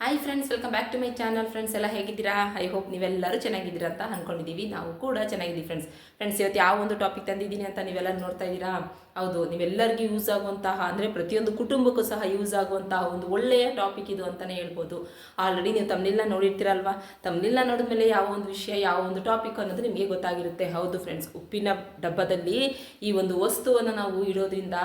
Hi friends welcome back to my channel friends ಎಲ್ಲ ಹೇಗಿದ್ದೀರಾ? I hope ನೀವೆಲ್ಲರೂ ಚೆನ್ನಾಗಿದ್ದೀರಾ ಅಂತ ಅಂದ್ಕೊಂಡಿದ್ದೀವಿ ನಾವು ಕೂಡ ಚೆನ್ನಾಗಿದ್ದೀವಿ ಫ್ರೆಂಡ್ಸ್ ಫ್ರೆಂಡ್ಸ್ ಇವತ್ತು ಯಾವ ಒಂದು ಟಾಪಿಕ್ ತಂದಿದ್ದೀನಿ ಅಂತ ನೀವೆಲ್ಲ ನೋಡ್ತಾ ಇದ್ದೀರಾ? ಹೌದು, ನೀವೆಲ್ಲರಿಗೂ ಯೂಸ್ ಆಗುವಂತಹ, ಅಂದರೆ ಪ್ರತಿಯೊಂದು ಕುಟುಂಬಕ್ಕೂ ಸಹ ಯೂಸ್ ಆಗುವಂತಹ ಒಂದು ಒಳ್ಳೆಯ ಟಾಪಿಕ್ ಇದು ಅಂತಲೇ ಹೇಳ್ಬೋದು. ಆಲ್ರೆಡಿ ನೀವು ತಮ್ಮನೆಲ್ಲ ನೋಡಿರ್ತೀರಲ್ವಾ? ತಮ್ಮನೆಲ್ಲ ನೋಡಿದ್ಮೇಲೆ ಯಾವ ಒಂದು ವಿಷಯ, ಯಾವ ಒಂದು ಟಾಪಿಕ್ ಅನ್ನೋದು ನಿಮಗೆ ಗೊತ್ತಾಗಿರುತ್ತೆ. ಹೌದು ಫ್ರೆಂಡ್ಸ್ ಉಪ್ಪಿನ ಡಬ್ಬದಲ್ಲಿ ಈ ಒಂದು ವಸ್ತುವನ್ನು ನಾವು ಇಡೋದ್ರಿಂದ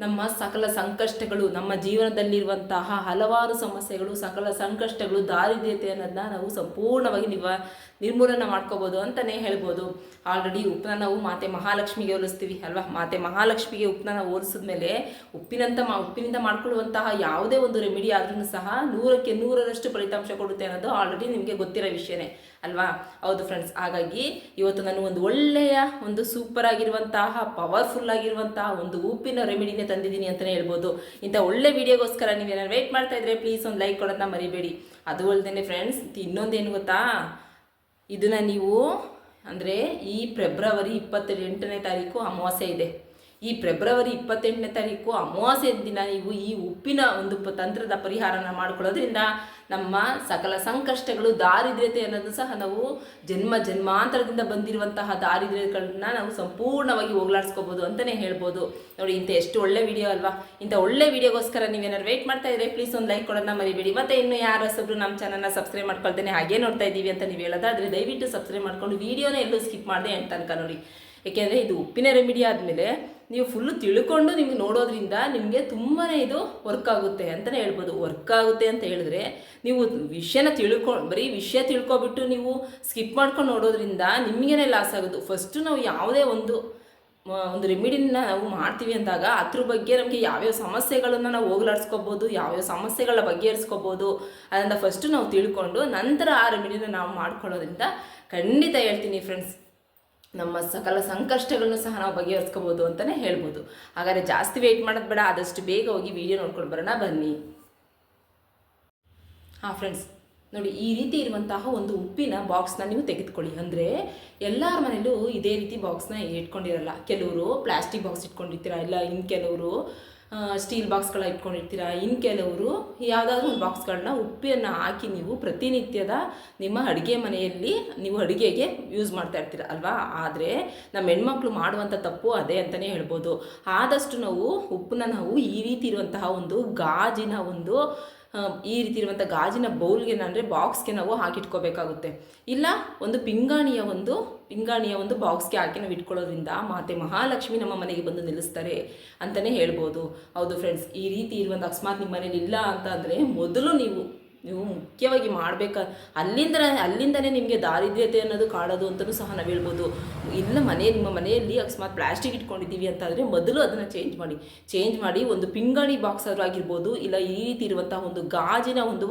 ನಮ್ಮ ಸಕಲ ಸಂಕಷ್ಟಗಳು, ನಮ್ಮ ಜೀವನದಲ್ಲಿರುವಂತಹ ಹಲವಾರು ಸಮಸ್ಯೆಗಳು, ಸಕಲ ಸಂಕಷ್ಟಗಳು, ದಾರಿದ್ರ್ಯತೆ ಅನ್ನೋದನ್ನ ನಾವು ಸಂಪೂರ್ಣವಾಗಿ ನಿವ, ನಿರ್ಮೂಲನೆ ಮಾಡ್ಕೋಬೋದು ಅಂತಲೇ ಹೇಳ್ಬೋದು. ಆಲ್ರೆಡಿ ಉಪ್ಪನ್ನ ನಾವು ಮಾತೆ ಮಹಾಲಕ್ಷ್ಮಿಗೆ ಹೋಲಿಸ್ತೀವಿ ಅಲ್ವಾ? ಮಾತೆ ಮಹಾಲಕ್ಷ್ಮಿಗೆ ಉಪ್ಪನ್ನ ನಾವು ಹೋಲಿಸಿದ್ಮೇಲೆ ಉಪ್ಪಿನಂತ ಮಾ, ಉಪ್ಪಿನಿಂದ ಮಾಡ್ಕೊಳ್ಳುವಂತಹ ಯಾವುದೇ ಒಂದು ರೆಮಿಡಿ ಆದ್ರೂ ಸಹ ನೂರಕ್ಕೆ ನೂರರಷ್ಟು ಫಲಿತಾಂಶ ಕೊಡುತ್ತೆ ಅನ್ನೋದು ಆಲ್ರೆಡಿ ನಿಮಗೆ ಗೊತ್ತಿರೋ ವಿಷಯನೇ. ಅಲ್ವಾ? ಹೌದು ಫ್ರೆಂಡ್ಸ್ ಹಾಗಾಗಿ ಇವತ್ತು ನಾನು ಒಂದು ಒಳ್ಳೆಯ, ಒಂದು ಸೂಪರ್ ಆಗಿರುವಂತಹ ಪವರ್ಫುಲ್ ಆಗಿರುವಂತಹ ಒಂದು ಉಪ್ಪಿನ ರೆಮಿಡಿನೇ ತಂದಿದ್ದೀನಿ ಅಂತಲೇ ಹೇಳ್ಬೋದು. ಇಂಥ ಒಳ್ಳೆ ವಿಡಿಯೋಗೋಸ್ಕರ ನೀವೇನಾದ್ರು ವೆಯ್ಟ್ ಮಾಡ್ತಾ ಇದ್ರೆ ಪ್ಲೀಸ್ ಒಂದು ಲೈಕ್ ಕೊಡೋದನ್ನ ಮರಿಬೇಡಿ. ಅದು ಅಲ್ಲದೆ ಫ್ರೆಂಡ್ಸ್ ಇನ್ನೊಂದೇನು ಗೊತ್ತಾ? ಇದನ್ನು ನೀವು ಅಂದರೆ ಈ ಫೆಬ್ರವರಿ ಇಪ್ಪತ್ತೆಂಟನೇ ತಾರೀಕು ಅಮಾವಾಸ್ಯೆ ಇದೆ. ಈ ಫೆಬ್ರವರಿ ಇಪ್ಪತ್ತೆಂಟನೇ ತಾರೀಕು ಅಮಾವಾಸ್ಯ ದಿನ ನೀವು ಈ ಉಪ್ಪಿನ ಒಂದು ತಂತ್ರದ ಪರಿಹಾರನ ಮಾಡ್ಕೊಳ್ಳೋದ್ರಿಂದ ನಮ್ಮ ಸಕಲ ಸಂಕಷ್ಟಗಳು, ದಾರಿದ್ರ್ಯತೆ ಅನ್ನೋದು ಸಹ ನಾವು ಜನ್ಮ ಜನ್ಮಾಂತರದಿಂದ ಬಂದಿರುವಂತಹ ದಾರಿದ್ರ್ಯಗಳನ್ನ ನಾವು ಸಂಪೂರ್ಣವಾಗಿ ಹೋಗ್ಲಾಡ್ಸ್ಕೋಬೋದು ಅಂತಲೇ ಹೇಳ್ಬೋದು. ನೋಡಿ, ಇಂಥ ಎಷ್ಟು ಒಳ್ಳೆ ವಿಡಿಯೋ ಅಲ್ವಾ? ಇಂಥ ಒಳ್ಳೆ ವಿಡಿಯೋಗೋಸ್ಕರ ನೀವೇನಾದ್ರು ವೆಯ್ಟ್ ಮಾಡ್ತಾ ಇದ್ರೆ ಪ್ಲೀಸ್ ಒಂದು ಲೈಕ್ ಕೊಡೋದನ್ನ ಮರಿಬೇಡಿ. ಮತ್ತೆ ಇನ್ನು ಯಾರು ಹೊಸಬ್ರು ನಮ್ಮ ಚಾನಲ್ನ ಸಬ್ಸ್ಕ್ರೈಬ್ ಮಾಡ್ಕೊಳ್ತೇನೆ ಹಾಗೆ ನೋಡ್ತಾ ಇದ್ದೀವಿ ಅಂತ ನೀವು ಹೇಳೋದಾದ್ರೆ ದಯವಿಟ್ಟು ಸಬ್ಸ್ಕ್ರೈಬ್ ಮಾಡ್ಕೊಂಡು ವಿಡಿಯೋನ ಎಲ್ಲೂ ಸ್ಕಿಪ್ ಮಾಡಿದೆ ಅಂತ ತನಕ ನೋಡಿ. ಏಕೆಂದರೆ ಇದು ಉಪ್ಪಿನ ರೆಮಿಡಿ ಆದಮೇಲೆ ನೀವು ಫುಲ್ಲು ತಿಳ್ಕೊಂಡು ನಿಮ್ಗೆ ನೋಡೋದ್ರಿಂದ ನಿಮಗೆ ತುಂಬಾ ಇದು ವರ್ಕ್ ಆಗುತ್ತೆ ಅಂತಲೇ ಹೇಳ್ಬೋದು. ವರ್ಕ್ ಆಗುತ್ತೆ ಅಂತ ಹೇಳಿದ್ರೆ ನೀವು ವಿಷಯನ ತಿಳ್ಕೊ, ಬರೀ ವಿಷಯ ತಿಳ್ಕೊಬಿಟ್ಟು ನೀವು ಸ್ಕಿಪ್ ಮಾಡ್ಕೊಂಡು ನೋಡೋದ್ರಿಂದ ನಿಮಗೇನೆ ಲಾಸ್ ಆಗೋದು. ಫಸ್ಟು ನಾವು ಯಾವುದೇ ಒಂದು ಒಂದು ರೆಮಿಡಿನ ನಾವು ಮಾಡ್ತೀವಿ ಅಂದಾಗ ಅದ್ರ ಬಗ್ಗೆ ನಮಗೆ ಯಾವ್ಯಾವ ಸಮಸ್ಯೆಗಳನ್ನು ನಾವು ಹೋಗ್ಲಾಡ್ಸ್ಕೊಬೋದು, ಯಾವ್ಯಾವ ಸಮಸ್ಯೆಗಳ ಬಗೆಹರಿಸ್ಕೋಬೋದು ಅದರಿಂದ ಫಸ್ಟು ನಾವು ತಿಳ್ಕೊಂಡು ನಂತರ ಆ ರೆಮಿಡಿನ ನಾವು ಮಾಡ್ಕೊಳ್ಳೋದ್ರಿಂದ ಖಂಡಿತ ಹೇಳ್ತೀನಿ ಫ್ರೆಂಡ್ಸ್ ನಮ್ಮ ಸಕಲ ಸಂಕಷ್ಟಗಳನ್ನು ಸಹ ನಾವು ಬಗೆಹರಿಸ್ಕೋಬೋದು ಅಂತಲೇ ಹೇಳ್ಬೋದು. ಹಾಗಾದರೆ ಜಾಸ್ತಿ ವೆಯ್ಟ್ ಮಾಡೋದು ಬೇಡ, ಆದಷ್ಟು ಬೇಗ ಹೋಗಿ ವಿಡಿಯೋ ನೋಡ್ಕೊಂಡು ಬರೋಣ, ಬನ್ನಿ. ಹಾಂ ಫ್ರೆಂಡ್ಸ್ ನೋಡಿ ಈ ರೀತಿ ಇರುವಂತಹ ಒಂದು ಉಪ್ಪಿನ ಬಾಕ್ಸ್ನ ನೀವು ತೆಗೆದುಕೊಳ್ಳಿ. ಅಂದರೆ ಎಲ್ಲರ ಮನೇಲೂ ಇದೇ ರೀತಿ ಬಾಕ್ಸ್ನ ಇಟ್ಕೊಂಡಿರಲ್ಲ. ಕೆಲವರು ಪ್ಲಾಸ್ಟಿಕ್ ಬಾಕ್ಸ್ ಇಟ್ಕೊಂಡಿರ್ತೀರ, ಇಲ್ಲ ಇನ್ನು ಕೆಲವರು ಸ್ಟೀಲ್ ಬಾಕ್ಸ್ಗಳ ಇಟ್ಕೊಂಡಿರ್ತೀರಾ? ಇನ್ನು ಕೆಲವರು ಯಾವುದಾದ್ರೂ ಒಂದು ಬಾಕ್ಸ್ಗಳನ್ನ ಉಪ್ಪನ್ನು ಹಾಕಿ ನೀವು ಪ್ರತಿನಿತ್ಯದ ನಿಮ್ಮ ಅಡುಗೆ ಮನೆಯಲ್ಲಿ ನೀವು ಅಡುಗೆಗೆ ಯೂಸ್ ಮಾಡ್ತಾ ಇರ್ತೀರ ಅಲ್ವಾ? ಆದರೆ ನಮ್ಮ ಹೆಣ್ಮಕ್ಳು ಮಾಡುವಂಥ ತಪ್ಪು ಅದೇ ಅಂತಲೇ ಹೇಳ್ಬೋದು. ಆದಷ್ಟು ನಾವು ಉಪ್ಪನ್ನ ನಾವು ಈ ರೀತಿ ಇರುವಂತಹ ಒಂದು ಗಾಜಿನ ಒಂದು ಈ ರೀತಿ ಇರುವಂಥ ಗಾಜಿನ ಬೌಲ್ಗೆ ಅಂದರೆ ಬಾಕ್ಸ್ಗೆ ನಾವು ಹಾಕಿಟ್ಕೋಬೇಕಾಗುತ್ತೆ. ಇಲ್ಲ, ಒಂದು ಪಿಂಗಾಣಿಯ ಒಂದು ಪಿಂಗಾಣಿಯ ಒಂದು ಬಾಕ್ಸ್ಗೆ ಹಾಕಿ ನಾವು ಇಟ್ಕೊಳ್ಳೋದ್ರಿಂದ ಮಾತೆ ಮಹಾಲಕ್ಷ್ಮಿ ನಮ್ಮ ಮನೆಗೆ ಬಂದು ನಿಲ್ಲಿಸ್ತಾರೆ ಅಂತಲೇ ಹೇಳ್ಬೋದು. ಹೌದು ಫ್ರೆಂಡ್ಸ್ ಈ ರೀತಿ ಇರುವಂಥ ಅಕಸ್ಮಾತ್ ನಿಮ್ಮ ಮನೇಲಿ ಇಲ್ಲ ಅಂತ ಅಂದರೆ ಮೊದಲು ನೀವು ನೀವು ಮುಖ್ಯವಾಗಿ ಮಾಡಬೇಕು ಅಲ್ಲಿಂದ ಅಲ್ಲಿಂದನೇ ನಿಮಗೆ ದಾರಿದ್ರ್ಯತೆ ಅನ್ನೋದು ಕಾಡೋದು ಅಂತಲೂ ಸಹ ನಾವು ಹೇಳ್ಬೋದು. ಇಲ್ಲ ಮನೆ, ನಿಮ್ಮ ಮನೆಯಲ್ಲಿ ಅಕಸ್ಮಾತ್ ಪ್ಲಾಸ್ಟಿಕ್ ಇಟ್ಕೊಂಡಿದ್ದೀವಿ ಅಂತಂದರೆ ಮೊದಲು ಅದನ್ನು ಚೇಂಜ್ ಮಾಡಿ. ಚೇಂಜ್ ಮಾಡಿ ಒಂದು ಪಿಂಗಾಣಿ ಬಾಕ್ಸ್ ಆದರೂ ಆಗಿರ್ಬೋದು, ಇಲ್ಲ ಈ ರೀತಿ ಇರುವಂಥ ಒಂದು ಗಾಜಿನ ಒಂದು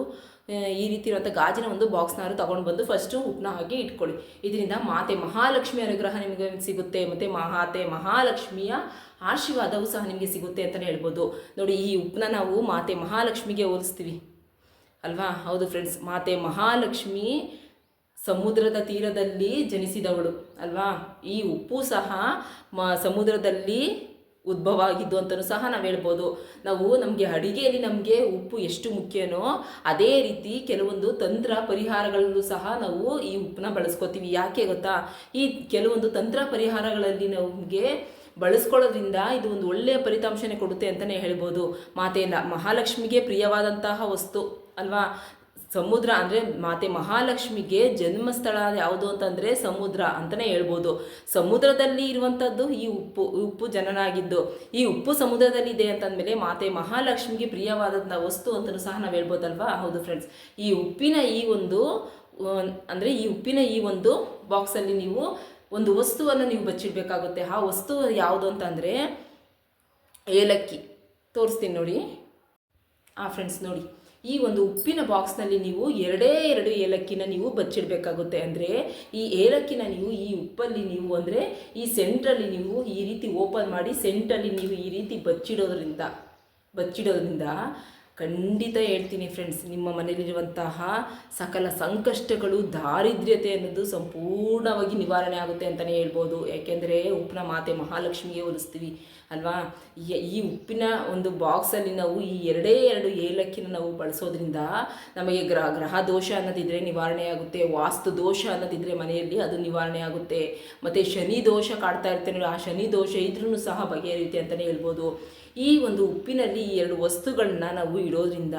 ಈ ರೀತಿ ಇರುವಂಥ ಗಾಜಿನ ಒಂದು ಬಾಕ್ಸ್ನಾರು ತೊಗೊಂಡು ಬಂದು ಫಸ್ಟು ಉಪ್ನ ಹಾಕಿ ಇಟ್ಕೊಳ್ಳಿ. ಇದರಿಂದ ಮಾತೆ ಮಹಾಲಕ್ಷ್ಮಿ ಅನುಗ್ರಹ ನಿಮಗೆ ಸಿಗುತ್ತೆ, ಮತ್ತು ಮಹಾತೆ ಮಹಾಲಕ್ಷ್ಮಿಯ ಆಶೀರ್ವಾದವೂ ಸಹ ನಿಮಗೆ ಸಿಗುತ್ತೆ ಅಂತಲೇ ಹೇಳ್ಬೋದು. ನೋಡಿ ಈ ಉಪ್ಪನ್ನ ನಾವು ಮಾತೆ ಮಹಾಲಕ್ಷ್ಮಿಗೆ ಹೋಲಿಸ್ತೀವಿ. ಅಲ್ವಾ? ಹೌದು ಫ್ರೆಂಡ್ಸ್ ಮಾತೆ ಮಹಾಲಕ್ಷ್ಮಿ ಸಮುದ್ರದ ತೀರದಲ್ಲಿ ಜನಿಸಿದವಳು, ಅಲ್ವಾ? ಈ ಉಪ್ಪು ಸಹ ಮ, ಸಮುದ್ರದಲ್ಲಿ ಉದ್ಭವ ಆಗಿದ್ದು ಅಂತಲೂ ಸಹ ನಾವು ಹೇಳ್ಬೋದು. ನಾವು ನಮಗೆ ಅಡಿಗೆಯಲ್ಲಿ ನಮಗೆ ಉಪ್ಪು ಎಷ್ಟು ಮುಖ್ಯನೋ ಅದೇ ರೀತಿ ಕೆಲವೊಂದು ತಂತ್ರ ಪರಿಹಾರಗಳಲ್ಲೂ ಸಹ ನಾವು ಈ ಉಪ್ಪನ್ನ ಬಳಸ್ಕೋತೀವಿ. ಯಾಕೆ ಗೊತ್ತಾ? ಈ ಕೆಲವೊಂದು ತಂತ್ರ ಪರಿಹಾರಗಳಲ್ಲಿ ನಮಗೆ ಬಳಸ್ಕೊಳ್ಳೋದ್ರಿಂದ ಇದು ಒಂದು ಒಳ್ಳೆಯ ಫಲಿತಾಂಶನೇ ಕೊಡುತ್ತೆ ಅಂತಲೇ ಹೇಳ್ಬೋದು. ಮಾತೆ ಮಹಾಲಕ್ಷ್ಮಿಗೆ ಪ್ರಿಯವಾದಂತಹ ವಸ್ತು. ಅಲ್ವಾ? ಸಮುದ್ರ ಅಂದರೆ ಮಾತೆ ಮಹಾಲಕ್ಷ್ಮಿಗೆ ಜನ್ಮಸ್ಥಳ ಯಾವುದು ಅಂತಂದರೆ ಸಮುದ್ರ ಅಂತಲೇ ಹೇಳ್ಬೋದು. ಸಮುದ್ರದಲ್ಲಿ ಇರುವಂಥದ್ದು ಈ ಉಪ್ಪು ಉಪ್ಪು ಜನನಾಗಿದ್ದು. ಈ ಉಪ್ಪು ಸಮುದ್ರದಲ್ಲಿ ಇದೆ ಅಂತಂದಮೇಲೆ ಮಾತೆ ಮಹಾಲಕ್ಷ್ಮಿಗೆ ಪ್ರಿಯವಾದಂಥ ವಸ್ತು ಅಂತಲೂ ಸಹ ನಾವು ಹೇಳ್ಬೋದಲ್ವಾ? ಹೌದು ಫ್ರೆಂಡ್ಸ್ ಈ ಉಪ್ಪಿನ ಈ ಒಂದು ಅಂದರೆ ಈ ಉಪ್ಪಿನ ಈ ಒಂದು ಬಾಕ್ಸಲ್ಲಿ ನೀವು ಒಂದು ವಸ್ತುವನ್ನು ನೀವು ಬಚ್ಚಿಡಬೇಕಾಗುತ್ತೆ. ಆ ವಸ್ತು ಯಾವುದು ಅಂತಂದರೆ ಏಲಕ್ಕಿ. ತೋರಿಸ್ತೀನಿ ನೋಡಿ. ಆ ಫ್ರೆಂಡ್ಸ್ ನೋಡಿ. ಈ ಒಂದು ಉಪ್ಪಿನ ಬಾಕ್ಸ್ನಲ್ಲಿ ನೀವು ಎರಡೇ ಎರಡು ಏಲಕ್ಕಿನ ನೀವು ಬಚ್ಚಿಡಬೇಕಾಗುತ್ತೆ. ಅಂದರೆ ಈ ಏಲಕ್ಕಿನ ನೀವು ಈ ಉಪ್ಪಲ್ಲಿ ನೀವು ಅಂದರೆ ಈ ಸೆಂಟ್ರಲ್ಲಿ ನೀವು ಈ ರೀತಿ ಓಪನ್ ಮಾಡಿ ಸೆಂಟ್ರಲ್ಲಿ ನೀವು ಈ ರೀತಿ ಬಚ್ಚಿಡೋದ್ರಿಂದ ಬಚ್ಚಿಡೋದ್ರಿಂದ ಖಂಡಿತ ಹೇಳ್ತೀನಿ ಫ್ರೆಂಡ್ಸ್ ನಿಮ್ಮ ಮನೆಯಲ್ಲಿರುವಂತಹ ಸಕಲ ಸಂಕಷ್ಟಗಳು, ದಾರಿದ್ರ್ಯತೆ ಅನ್ನೋದು ಸಂಪೂರ್ಣವಾಗಿ ನಿವಾರಣೆ ಆಗುತ್ತೆ ಅಂತಲೇ ಹೇಳ್ಬೋದು. ಯಾಕೆಂದರೆ ಉಪ್ಪಿನ ಮಾತೆ ಮಹಾಲಕ್ಷ್ಮಿಗೆ ಹೋಲಿಸ್ತೀವಿ. ಅಲ್ವಾ? ಈ- ಉಪ್ಪಿನ ಒಂದು ಬಾಕ್ಸಲ್ಲಿ ನಾವು ಈ ಎರಡೇ ಎರಡು ಏಲಕ್ಕಿನ ನಾವು ಬಳಸೋದ್ರಿಂದ ನಮಗೆ ಗ್ರಹ ಗ್ರಹ ದೋಷ ಅನ್ನೋದಿದ್ರೆ ನಿವಾರಣೆ ಆಗುತ್ತೆ, ವಾಸ್ತು ದೋಷ ಅನ್ನೋದಿದ್ರೆ ಮನೆಯಲ್ಲಿ ಅದು ನಿವಾರಣೆ ಆಗುತ್ತೆ. ಮತ್ತು ಶನಿ ದೋಷ ಕಾಡ್ತಾ ಇರ್ತೇನೆ ಆ ಶನಿ ದೋಷ ಇದ್ರೂ ಸಹ ಬಗೆಹರಿಯುತ್ತೆ ಅಂತಲೇ ಹೇಳ್ಬೋದು. ಈ ಒಂದು ಉಪ್ಪಿನಲ್ಲಿ ಈ ಎರಡು ವಸ್ತುಗಳನ್ನ ನಾವು ಇಡೋದ್ರಿಂದ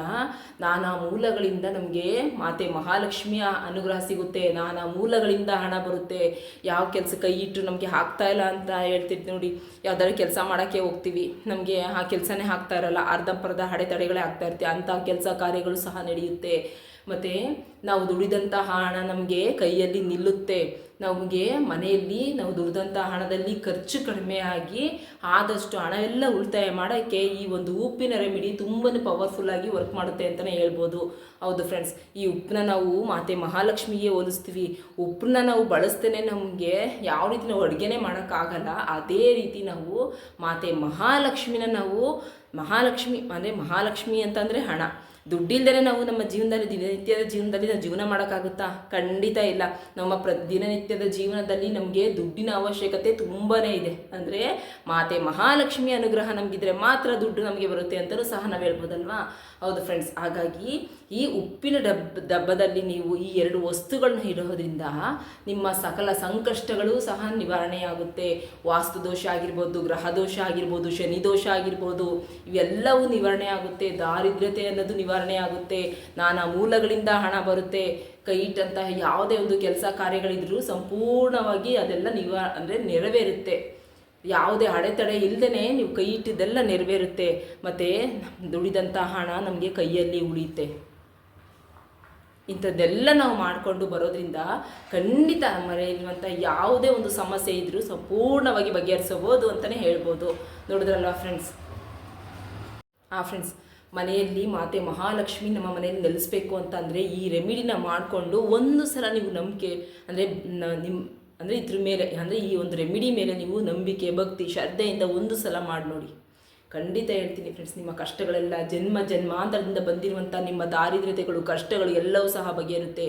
ನಾನಾ ಮೂಲಗಳಿಂದ ನಮಗೆ ಮಾತೆ ಮಹಾಲಕ್ಷ್ಮಿಯ ಅನುಗ್ರಹ ಸಿಗುತ್ತೆ, ನಾನಾ ಮೂಲಗಳಿಂದ ಹಣ ಬರುತ್ತೆ. ಯಾವ ಕೆಲಸ ಕೈ ಇಟ್ಟು ನಮಗೆ ಆಗ್ತಾ ಇಲ್ಲ ಅಂತ ಹೇಳ್ತಿದ್ದೆ ನೋಡಿ, ಯಾವ್ದಾದ್ರು ಕೆಲಸ ಮಾಡೋಕ್ಕೆ ಹೋಗ್ತೀವಿ. ನಮಗೆ ಆ ಕೆಲಸನೇ ಆಗ್ತಾ ಇರೋಲ್ಲ. ಅರ್ಧಂಪರ್ಧ ಅಡೆತಡೆಗಳೇ ಆಗ್ತಾ ಇರ್ತೀವಿ ಅಂಥ ಕೆಲಸ ಕಾರ್ಯಗಳು ಸಹ ನಡೆಯುತ್ತೆ. ಮತ್ತು ನಾವು ದುಡಿದಂತಹ ಹಣ ನಮಗೆ ಕೈಯಲ್ಲಿ ನಿಲ್ಲುತ್ತೆ. ನಮಗೆ ಮನೆಯಲ್ಲಿ ನಾವು ದುಡಿದಂಥ ಹಣದಲ್ಲಿ ಖರ್ಚು ಕಡಿಮೆ ಆಗಿ ಆದಷ್ಟು ಹಣವೆಲ್ಲ ಉಳಿತಾಯ ಮಾಡೋಕ್ಕೆ ಈ ಒಂದು ಉಪ್ಪಿನ ರೆಮಿಡಿ ತುಂಬಾ ಪವರ್ಫುಲ್ಲಾಗಿ ವರ್ಕ್ ಮಾಡುತ್ತೆ ಅಂತಲೇ ಹೇಳ್ಬೋದು. ಹೌದು ಫ್ರೆಂಡ್ಸ್ ಈ ಉಪ್ಪನ್ನ ನಾವು ಮಾತೆ ಮಹಾಲಕ್ಷ್ಮಿಗೆ ಹೋಲಿಸ್ತೀವಿ. ಉಪ್ಪನ್ನ ನಾವು ಬಳಸ್ತೇನೆ ನಮಗೆ ಯಾವ ರೀತಿ ನಾವು ಅಡುಗೆನೇ ಮಾಡೋಕ್ಕಾಗಲ್ಲ, ಅದೇ ರೀತಿ ನಾವು ಮಾತೆ ಮಹಾಲಕ್ಷ್ಮಿನ ನಾವು ಮಹಾಲಕ್ಷ್ಮಿ, ಅಂದರೆ ಮಹಾಲಕ್ಷ್ಮಿ ಅಂತಂದರೆ ಹಣ. ದುಡ್ಡಿಲ್ದೇ ನಾವು ನಮ್ಮ ಜೀವನದಲ್ಲಿ ದಿನನಿತ್ಯದ ಜೀವನದಲ್ಲಿ ನಾವು ಜೀವನ ಮಾಡೋಕ್ಕಾಗುತ್ತಾ? ಖಂಡಿತ ಇಲ್ಲ. ನಮ್ಮ ಪ್ರ ದಿನನಿತ್ಯದ ಜೀವನದಲ್ಲಿ ನಮಗೆ ದುಡ್ಡಿನ ಅವಶ್ಯಕತೆ ತುಂಬಾ ಇದೆ. ಅಂದರೆ ಮಾತೆ ಮಹಾಲಕ್ಷ್ಮಿ ಅನುಗ್ರಹ ನಮಗಿದ್ರೆ ಮಾತ್ರ ದುಡ್ಡು ನಮಗೆ ಬರುತ್ತೆ ಅಂತಲೂ ಸಹ ನಾವು ಹೇಳ್ಬೋದಲ್ವಾ? ಹೌದು ಫ್ರೆಂಡ್ಸ್ ಹಾಗಾಗಿ ಈ ಉಪ್ಪಿನ ಡಬ್ಬ ಡಬ್ಬದಲ್ಲಿ ನೀವು ಈ ಎರಡು ವಸ್ತುಗಳನ್ನ ಇಡೋದ್ರಿಂದ ನಿಮ್ಮ ಸಕಲ ಸಂಕಷ್ಟಗಳು ಸಹ ನಿವಾರಣೆಯಾಗುತ್ತೆ. ವಾಸ್ತು ದೋಷ ಆಗಿರ್ಬೋದು, ಗ್ರಹ ದೋಷ ಆಗಿರ್ಬೋದು, ಶನಿ ದೋಷ ಆಗಿರ್ಬೋದು, ಇವೆಲ್ಲವೂ ನಿವಾರಣೆ ಆಗುತ್ತೆ ದಾರಿದ್ರ್ಯತೆ ಅನ್ನೋದು ನಿವಾರಣೆ ಆಗುತ್ತೆ ನಾನಾ ಮೂಲಗಳಿಂದ ಹಣ ಬರುತ್ತೆ. ಕೈ ಇಟ್ಟಂತಹ ಯಾವುದೇ ಒಂದು ಕೆಲಸ ಕಾರ್ಯಗಳಿದ್ರೂ ಸಂಪೂರ್ಣವಾಗಿ ಅದೆಲ್ಲ ನಿವಾ, ಅಂದರೆ ನೆರವೇರುತ್ತೆ. ಯಾವುದೇ ಅಡೆತಡೆ ಇಲ್ಲದೇ ನೀವು ಕೈ ಇಟ್ಟಿದ್ದೆಲ್ಲ ನೆರವೇರುತ್ತೆ. ಮತ್ತು ದುಡಿದಂಥ ಹಣ ನಮಗೆ ಕೈಯಲ್ಲಿ ಉಳಿಯುತ್ತೆ. ಇಂಥದ್ದೆಲ್ಲ ನಾವು ಮಾಡಿಕೊಂಡು ಬರೋದ್ರಿಂದ ಖಂಡಿತ ಮನೆಯಲ್ಲಿರುವಂಥ ಯಾವುದೇ ಒಂದು ಸಮಸ್ಯೆ ಇದ್ದರೂ ಸಂಪೂರ್ಣವಾಗಿ ಬಗೆಹರಿಸಬಹುದು ಅಂತಲೇ ಹೇಳ್ಬೋದು. ನೋಡಿದ್ರಲ್ವಾ ಫ್ರೆಂಡ್ಸ್ ಆ ಫ್ರೆಂಡ್ಸ್ ಮನೆಯಲ್ಲಿ ಮಾತೆ ಮಹಾಲಕ್ಷ್ಮಿ ನಮ್ಮ ಮನೆಯಲ್ಲಿ ನೆಲೆಸಬೇಕು ಅಂತ ಅಂದರೆ ಈ ರೆಮಿಡಿನ ಮಾಡಿಕೊಂಡು ಒಂದು ಸಲ ನೀವು ನಂಬಿಕೆ, ಅಂದರೆ ನಿಮ್ಮ ಅಂದರೆ ಇದ್ರ ಮೇಲೆ, ಅಂದರೆ ಈ ಒಂದು ರೆಮಿಡಿ ಮೇಲೆ ನೀವು ನಂಬಿಕೆ, ಭಕ್ತಿ, ಶ್ರದ್ಧೆಯಿಂದ ಒಂದು ಸಲ ಮಾಡಿ ನೋಡಿ. ಖಂಡಿತ ಹೇಳ್ತೀನಿ ಫ್ರೆಂಡ್ಸ್ ನಿಮ್ಮ ಕಷ್ಟಗಳೆಲ್ಲ ಜನ್ಮ, ಜನ್ಮಾಂತರದಿಂದ ಬಂದಿರುವಂಥ ನಿಮ್ಮ ದಾರಿದ್ರ್ಯತೆಗಳು, ಕಷ್ಟಗಳು ಎಲ್ಲವೂ ಸಹ ಬಗೆಯಿರುತ್ತೆ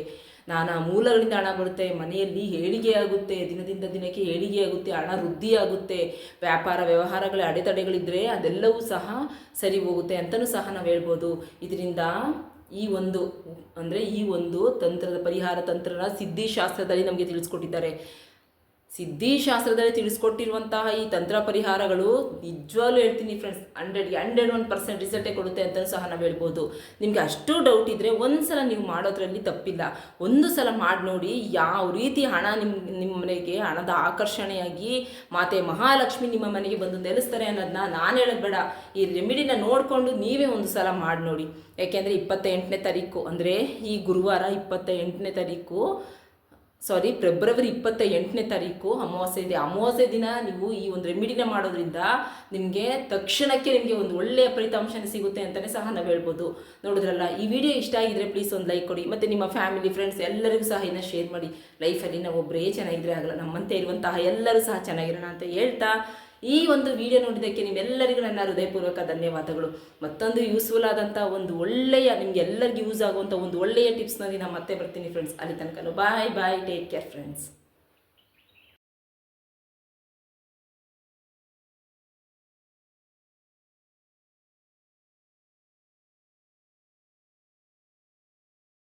ನಾನಾ ಮೂಲಗಳಿಂದ ಹಣ ಬರುತ್ತೆ, ಮನೆಯಲ್ಲಿ ಏಳಿಗೆ ಆಗುತ್ತೆ, ದಿನದಿಂದ ದಿನಕ್ಕೆ ಏಳಿಗೆ ಆಗುತ್ತೆ, ಹಣ ವೃದ್ಧಿಯಾಗುತ್ತೆ ವ್ಯಾಪಾರ ವ್ಯವಹಾರಗಳ ಅಡೆತಡೆಗಳಿದ್ದರೆ ಅದೆಲ್ಲವೂ ಸಹ ಸರಿ ಹೋಗುತ್ತೆ ಅಂತಲೂ ಸಹ ನಾವು ಹೇಳ್ಬೋದು. ಇದರಿಂದ ಈ ಒಂದು ಅಂದರೆ ಈ ಒಂದು ತಂತ್ರದ ಪರಿಹಾರ ತಂತ್ರನ ಸಿದ್ಧಿಶಾಸ್ತ್ರದಲ್ಲಿ ನಮಗೆ ತಿಳಿಸ್ಕೊಟ್ಟಿದ್ದಾರೆ. ಸಿದ್ಧಿಶಾಸ್ತ್ರದಲ್ಲಿ ತಿಳಿಸ್ಕೊಟ್ಟಿರುವಂತಹ ಈ ತಂತ್ರ ಪರಿಹಾರಗಳು ನಿಜವಾಗ್ಲೂ ಹೇಳ್ತೀನಿ friends hundred hundred one percent ರಿಸಲ್ಟೇ ಕೊಡುತ್ತೆ ಅಂತ ಸಹ ನಾವು ಹೇಳ್ಬೋದು. ನಿಮಗೆ ಅಷ್ಟು ಡೌಟ್ ಇದ್ದರೆ ಒಂದು ಸಲ ನೀವು ಮಾಡೋದ್ರಲ್ಲಿ ತಪ್ಪಿಲ್ಲ. ಒಂದು ಸಲ ಮಾಡಿ ನೋಡಿ ಯಾವ ರೀತಿ ಹಣ ನಿಮ್ಮ ನಿಮ್ಮ ಮನೆಗೆ ಹಣದ ಆಕರ್ಷಣೆಯಾಗಿ ಮಾತೆ ಮಹಾಲಕ್ಷ್ಮಿ ನಿಮ್ಮ ಮನೆಗೆ ಬಂದು ನೆಲೆಸ್ತಾರೆ ಅನ್ನೋದನ್ನ ನಾನು ಹೇಳೋದು ಬೇಡ. ಈ ರೆಮಿಡಿನ ನೋಡಿಕೊಂಡು ನೀವೇ ಒಂದು ಸಲ ಮಾಡಿ ನೋಡಿ. ಯಾಕೆಂದರೆ ಇಪ್ಪತ್ತ ಎಂಟನೇ ತಾರೀಕು, ಅಂದರೆ ಈ ಗುರುವಾರ ಇಪ್ಪತ್ತ ಎಂಟನೇ ತಾರೀಕು ಸಾರಿ ಫೆಬ್ರವರಿ ಇಪ್ಪತ್ತ ಎಂಟನೇ ತಾರೀಕು ಅಮಾವಾಸ್ಯೆ ಇದೆ. ಅಮಾವಾಸ್ಯೆ ದಿನ ನೀವು ಈ ಒಂದು ರೆಮಿಡಿನ ಮಾಡೋದ್ರಿಂದ ನಿಮಗೆ ತಕ್ಷಣಕ್ಕೆ ನಿಮಗೆ ಒಂದು ಒಳ್ಳೆಯ ಫಲಿತಾಂಶ ಸಿಗುತ್ತೆ ಅಂತಲೇ ಸಹ ನಾವು ಹೇಳ್ಬೋದು. ನೋಡಿದ್ರಲ್ಲ, ಈ ವಿಡಿಯೋ ಇಷ್ಟ ಆಗಿದ್ರೆ ಪ್ಲೀಸ್ ಒಂದು ಲೈಕ್ ಕೊಡಿ, ಮತ್ತು ನಿಮ್ಮ ಫ್ಯಾಮಿಲಿ ಫ್ರೆಂಡ್ಸ್ ಎಲ್ಲರಿಗೂ ಸಹ ಇದನ್ನ ಶೇರ್ ಮಾಡಿ. ಲೈಫಲ್ಲಿ ನಾವು ಒಬ್ಬರೇ ಚೆನ್ನಾಗಿದ್ರೆ ಆಗಲ್ಲ, ನಮ್ಮಂತೆ ಇರುವಂತಹ ಎಲ್ಲರೂ ಸಹ ಚೆನ್ನಾಗಿರೋಣ ಅಂತ ಹೇಳ್ತಾ ಈ ಒಂದು ವಿಡಿಯೋ ನೋಡಿದ್ದಕ್ಕೆ ನಿಮ್ಮೆಲ್ಲರಿಗೂ ನನ್ನ ಹೃದಯಪೂರ್ವಕ ಧನ್ಯವಾದಗಳು. ಮತ್ತೊಂದು ಯೂಸ್ಫುಲ್ ಆದಂಥ ಒಂದು ಒಳ್ಳೆಯ, ನಿಮ್ಗೆ ಎಲ್ಲರಿಗೂ ಯೂಸ್ ಆಗುವಂಥ ಒಂದು ಒಳ್ಳೆಯ ಟಿಪ್ಸ್ನಲ್ಲಿ ನಾನು ಮತ್ತೆ ಬರ್ತೀನಿ ಫ್ರೆಂಡ್ಸ್ ಅಲ್ಲಿ ತನಕ bye bye take care friends